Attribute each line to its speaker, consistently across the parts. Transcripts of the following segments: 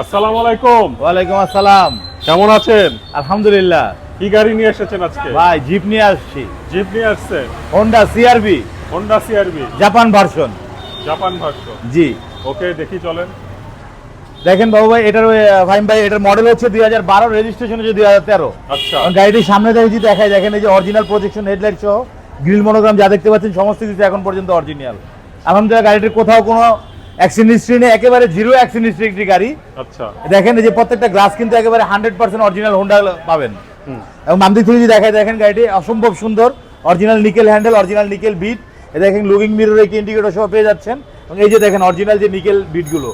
Speaker 1: আসসালামু আলাইকুম।
Speaker 2: ওয়ালাইকুম আসসালাম।
Speaker 1: কেমন আছেন?
Speaker 2: আলহামদুলিল্লাহ।
Speaker 1: কি গাড়ি নিয়ে এসেছেন আজকে?
Speaker 2: ভাই জিপ নিয়ে আসছি।
Speaker 1: জিপ নিয়ে আসছেন
Speaker 2: Honda CRV
Speaker 1: Honda CRV
Speaker 2: Japan version
Speaker 1: Japan ভাষ্য
Speaker 2: জি।
Speaker 1: ওকে দেখি চলেন।
Speaker 2: দেখেন বাবু ভাই এটার ফাহিম ভাই এটার মডেল হচ্ছে দুই হাজার বারো রেজিস্ট্রেশন হচ্ছে দুই হাজার তেরো।
Speaker 1: আচ্ছা।
Speaker 2: গাড়িটির সামনে থেকে যদি দেখায় দেখেন এই যে অরিজিনাল প্রজেকশন হেডলাইট সহ গ্রিল মনোগ্রাম যা দেখতে পাচ্ছেন সমস্ত কিছু এখন পর্যন্ত অরিজিনাল আলহামদুলিল্লাহ গাড়িটির কোথাও কোনো অ্যাক্সিডেন্ট একেবারে জিরো অ্যাক্সিডেন্ট একটি গাড়ি।
Speaker 1: আচ্ছা।
Speaker 2: দেখেন এই যে প্রত্যেকটা গ্লাস কিন্তু একেবারে হান্ড্রেড পার্সেন্ট অরিজিনাল হোন্ডা পাবেন। এবং বাম দিক থেকে যদি দেখায় দেখেন গাড়িটি অসম্ভব সুন্দর। Original nickel handle original nickel bit দেখেন লুকিং মিরর একটি ইন্ডিকেটর সহ পেয়ে যাচ্ছেন। এবং এই যে দেখেন অরিজিনাল যে নিকেল বিটগুলো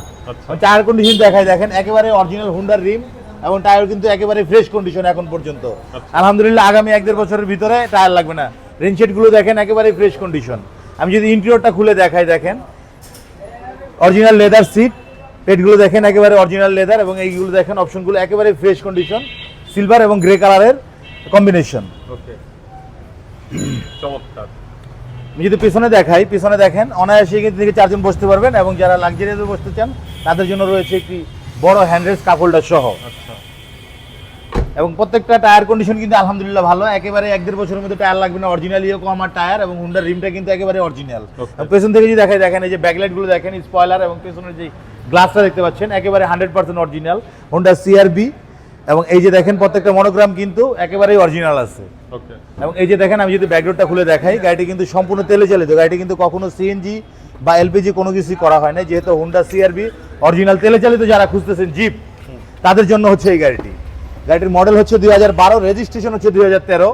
Speaker 2: টায়ার কন্ডিশন দেখায় দেখেন একেবারে অরিজিনাল হুন্ডার রিম এবং টায়ার কিন্তু একেবারে ফ্রেশ কন্ডিশন এখন পর্যন্ত।
Speaker 1: আচ্ছা।
Speaker 2: আলহামদুলিল্লাহ আগামী এক দেড় বছরের ভিতরে টায়ার লাগবে না। রেনশেডগুলো দেখেন একেবারে ফ্রেশ কন্ডিশন আমি যদি ইন্টেরিয়রটা খুলে দেখাই দেখেন। অরিজিনাল লেদার সিট পেটগুলো দেখেন একেবারে অরিজিনাল লেদার এবং এইগুলো দেখেন অপশনগুলো একেবারে ফ্রেশ কন্ডিশন সিলভার এবং গ্রে কালারের কম্বিনেশন আমি যদি পিছনে দেখাই পিছনে দেখেন অনায়াসে কিন্তু থেকে চারজন বসতে পারবেন এবং যারা লাক্সারিয়াসে বসতে চান তাদের জন্য রয়েছে একটি বড় হ্যান্ডরেস কাপড়টা সহ।
Speaker 1: আচ্ছা।
Speaker 2: এবং প্রত্যেকটা টায়ার কন্ডিশন কিন্তু আলহামদুলিল্লাহ ভালো। একেবারে এক দেড় বছরের মধ্যে টায়ার লাগবে না অরিজিনাল ইয়ে কম আর টায়ার এবং হুন্ডার রিমটা কিন্তু একেবারে অরিজিনাল পেছন থেকে যদি দেখাই দেখেন এই যে ব্যাকলাইটগুলো দেখেন স্পয়লার এবং পেছনের যে গ্লাসটা দেখতে পাচ্ছেন একেবারে hundred percent original Honda CRV এবং এই যে দেখেন প্রত্যেকটা মনোগ্রাম কিন্তু একেবারেই অরিজিনাল আছে। এবং এই যে দেখেন আমি যদি ব্যাকডোরটা খুলে দেখাই গাড়িটি কিন্তু সম্পূর্ণ তেলে চালিত। গাড়িটি কিন্তু কখনো সিএনজি বা এলপিজি কোনো কিছুই করা হয় না যেহেতু হুন্ডা সিআরবি অরিজিনাল তেলে চালিত যারা খুঁজতেছেন জিপ তাদের জন্য হচ্ছে এই গাড়িটি। গাড়িটির মডেল হচ্ছে দুই হাজার বারো রেজিস্ট্রেশন হচ্ছে দুই হাজার তেরো।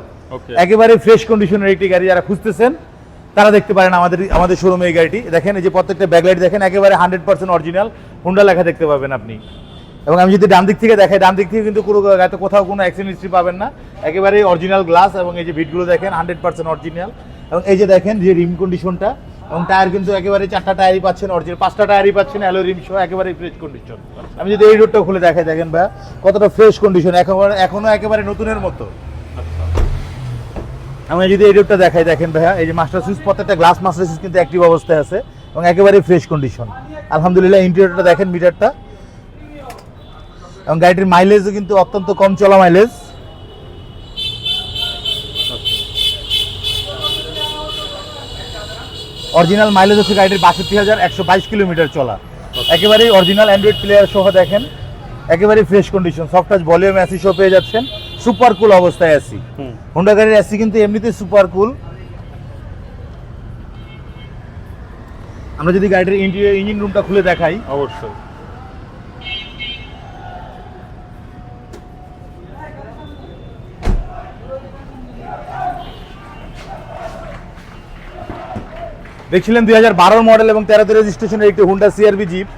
Speaker 2: একেবারে ফ্রেশ কন্ডিশনের একটি গাড়ি যারা খুঁজতেছেন তারা দেখতে পারেন আমাদের আমাদের শোরুমে এই গাড়িটি। দেখেন এই যে প্রত্যেকটা ব্যাকলাইট দেখেন একেবারে হান্ড্রেড পার্সেন্ট অরিজিনাল হুন্ডা লেখা দেখতে পাবেন আপনি। এবং আমি যদি ডান দিক থেকে দেখাই ডান দিক থেকে কিন্তু পুরো গাড়িতে কোথাও কোনো অ্যাক্সিডেন্ট হিস্ট্রি পাবেন না। একেবারে অরিজিনাল গ্লাস এবং এই যে ভিটগুলো দেখেন হান্ড্রেড পার্সেন্ট অরিজিনাল এবং এই যে দেখেন যে রিম কন্ডিশনটা এবং টায়ার কিন্তু একেবারে চারটা টায়ারই পাচ্ছেন অরিজিনাল পাঁচটা টায়ারই পাচ্ছেন অ্যালো রিম সহ একেবারে ফ্রেশ কন্ডিশন আমি যদি এই রোডটা খুলে দেখাই, দেখেন ভাই কতটা ফ্রেশ কন্ডিশন একেবারে এখনও একেবারে নতুনের মতো। আমি যদি এই রোডটা দেখাই, দেখেন ভাইয়া, এই যে মাস্টার সুইচ প্রত্যেকটা গ্লাস মাস্টার সুইচ কিন্তু অ্যাক্টিভ অবস্থায় আছে এবং একেবারে ফ্রেশ কন্ডিশন আলহামদুলিল্লাহ ইন্টেরিয়রটা দেখেন মিটারটা এবং গাড়িটির মাইলেজও কিন্তু অত্যন্ত কম চলা মাইলেজ অরিজিনাল মাইলেজ হচ্ছে গাড়িটির বাষট্টি হাজার একশো বাইশ কিলোমিটার চলা। একেবারেই অরিজিনাল অ্যান্ড্রয়েড প্লেয়ার সহ দেখেন। একেবারে fresh condition soft touch volume AC সহ পেয়ে যাচ্ছেন। সুপার কুল অবস্থায়
Speaker 1: এসি
Speaker 2: হোন্ডা গাড়ির এসি কিন্তু এমনিতে সুপার কুল আমরা যদি গাড়ির ইঞ্জিন রুমটা খুলে দেখাই।
Speaker 1: অবশ্যই।
Speaker 2: দেখছিলেন দুই হাজার মডেল এবং তেরোতে রেজিস্ট্রেশনের একটি হুন্ডা সিআরবি জিপ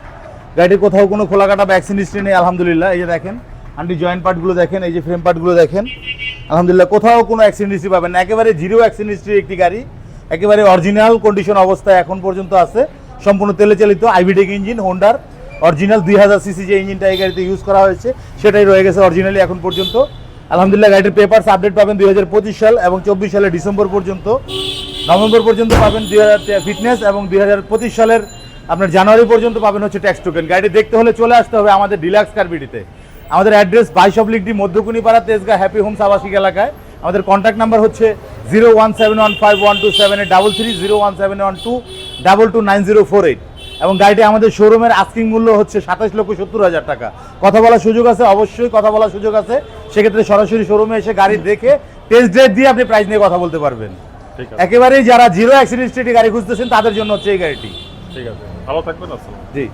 Speaker 2: গাড়ির কোথাও কোনো খোলা কাটা ভ্যাকসিন হিস্ট্রি নেই, আলহামদুলিল্লাহ। এই যে দেখেন, আন্টি জয়েন্ট পার্টগুলো দেখেন, এই যে ফ্রেম পার্টগুলো দেখেন। আলহামদুলিল্লাহ, কোথাও কোনো অ্যাক্সিডেন্ট হিস্ট্রি পাবেন না। একেবারে জিরো অ্যাক্সিডেন্ট হিস্ট্রির একটি গাড়ি, একেবারে অরিজিনাল কন্ডিশন অবস্থায় এখন পর্যন্ত আছে। সম্পূর্ণ তেলে চালিত আইভিটেক ইঞ্জিন হোন্ডার অরিজিনাল দুই হাজার সিসি যে ইঞ্জিনটা এই গাড়িতে ইউজ করা হয়েছে, সেটাই রয়ে গেছে অরিজিনালি এখন পর্যন্ত। আলহামদুলিল্লাহ গাড়ির পেপারস আপডেট পাবেন দুই হাজার পঁচিশ সাল এবং চব্বিশ সালের ডিসেম্বর পর্যন্ত। নভেম্বর পর্যন্ত পাবেন দুই হাজার ফিটনেস এবং দুই হাজার পঁচিশ সালের আপনার জানুয়ারি পর্যন্ত পাবেন হচ্ছে ট্যাক্স টোকেন গাড়ি দেখতে হলে চলে আসতে হবে আমাদের ডিলাক্স কারবিডিতে আমাদের অ্যাড্রেস বাইশ oblique D Madhyakunipara Tejgaon happy homes আবাসিক এলাকায়। আমাদের কন্ট্যাক্ট নাম্বার হচ্ছে zero one seven one five one two seven eight double three zero one seven one two double two nine zero four eight এবং গাড়িটি আমাদের শোরুমের asking মূল্য হচ্ছে সাতাশ লক্ষ সত্তর হাজার টাকা। কথা বলার সুযোগ আছে অবশ্যই কথা বলার সুযোগ আছে। সেক্ষেত্রে সরাসরি শোরুমে এসে গাড়ি দেখে টেস্ট ড্রাইভ দিয়ে আপনি প্রাইস নিয়ে কথা বলতে পারবেন।
Speaker 1: ঠিক
Speaker 2: একেবারেই যারা জিরো অ্যাক্সিডেন্ট গাড়ি খুঁজতেছেন তাদের জন্য হচ্ছে এই গাড়িটি।
Speaker 1: ঠিক আছে। ভালো থাকবেন
Speaker 2: জি।